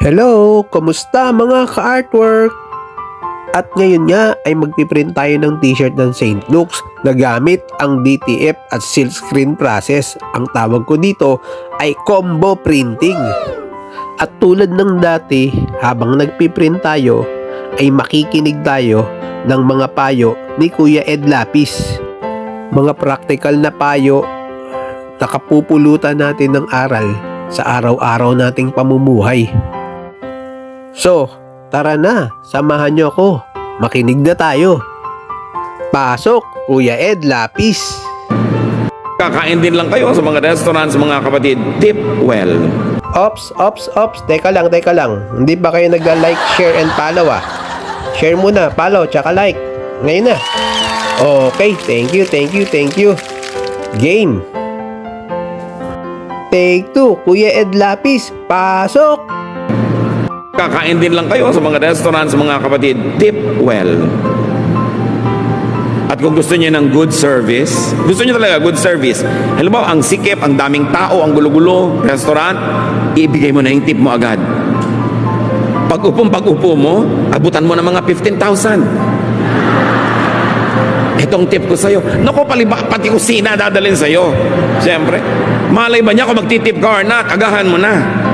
Hello! Kumusta mga ka-artwork? At ngayon nga ay magpiprint tayo ng t-shirt ng St. Luke's na gamit ang DTF at silk screen process. Ang tawag ko dito ay combo printing. At tulad ng dati, habang nagpiprint tayo, ay makikinig tayo ng mga payo ni Kuya Ed Lapis. Mga practical na payo na kapupulutan natin ng aral sa araw-araw nating pamumuhay. So, tara na, samahan niyo ako. Makinig na tayo. Pasok, Kuya Ed Lapis. Kakain din lang kayo sa mga restaurants, mga kapatid. Tip well. Ops, ops, ops. Teka lang, teka lang. Hindi ba kayo nagla-like, share, and follow ah? Share muna, follow, tsaka like. Ngayon na. Okay, thank you, thank you, thank you. Game. Take two, Kuya Ed Lapis. Pasok! Kakain din lang kayo sa mga restaurants, mga kapatid. Tip well. At kung gusto niyo ng good service, gusto niyo talaga good service. Halimbawa, ang sikip, ang daming tao, ang gulo-gulo, restaurant, ibigay mo na yung tip mo agad. Pag upong pag-upo mo, abutan mo ng mga 15,000. Itong tip ko sa'yo. Naku, paliba, pati kusina dadalhin sa'yo. Siyempre. Malay ba niya kung magtitip ka or not, agahan mo na.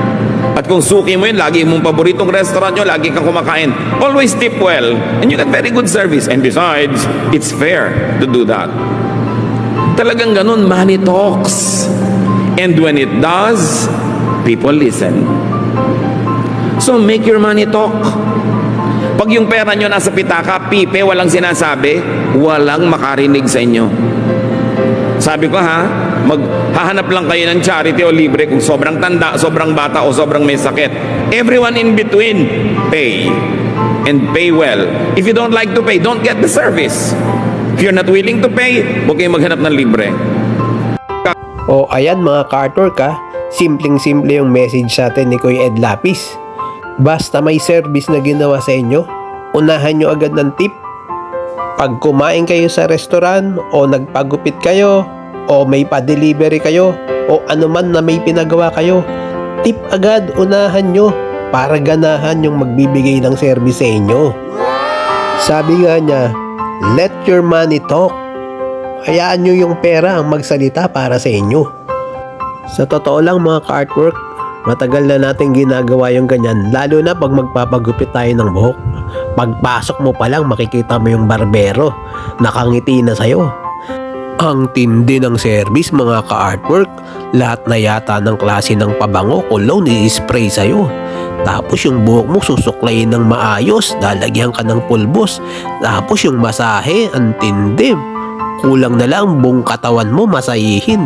At kung suki mo yun, lagi mong paboritong restaurant nyo, lagi kang kumakain. Always tip well. And you get very good service. And besides, it's fair to do that. Talagang ganun, money talks. And when it does, people listen. So make your money talk. Pag yung pera nyo nasa pitaka, pipe, walang sinasabi, walang makarinig sa inyo. Sabi ko ha, maghahanap lang kayo ng charity o libre kung sobrang tanda, sobrang bata o sobrang may sakit. Everyone in between, pay. And pay well. If you don't like to pay, don't get the service. If you're not willing to pay, huwag kayong maghanap ng libre. O ayan mga ka-artwork ha, simpleng-simple yung message sa atin ni Kuya Ed Lapis. Basta may service na ginawa sa inyo, unahan nyo agad ng tip. Pag kumain kayo sa restaurant o nagpagupit kayo o may pa-delivery kayo o anuman na may pinagawa kayo, tip agad unahan nyo para ganahan yung magbibigay ng service sa inyo. Sabi nga niya, let your money talk. Hayaan nyo yung pera ang magsalita para sa inyo. Sa totoo lang mga ka-artwork, matagal na natin ginagawa yung ganyan lalo na pag magpapagupit tayo ng buhok. Pagpasok mo pa lang makikita mo yung barbero, nakangiti na sa'yo. Ang tindi ng service mga ka-artwork, lahat na yata ng klase ng pabango cologne i-spray sa'yo. Tapos yung buhok mo susuklayin ng maayos, lalagyan ka ng pulbos. Tapos yung masahe, ang tindi. Kulang na lang buong katawan mo masayihin.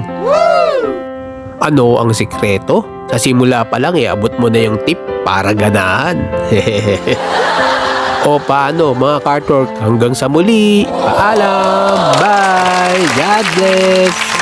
Ano ang sikreto? Sa simula pa lang iabot mo na yung tip para ganahan. o paano mga cartwork? Hanggang sa muli. Paalam. Bye. God bless.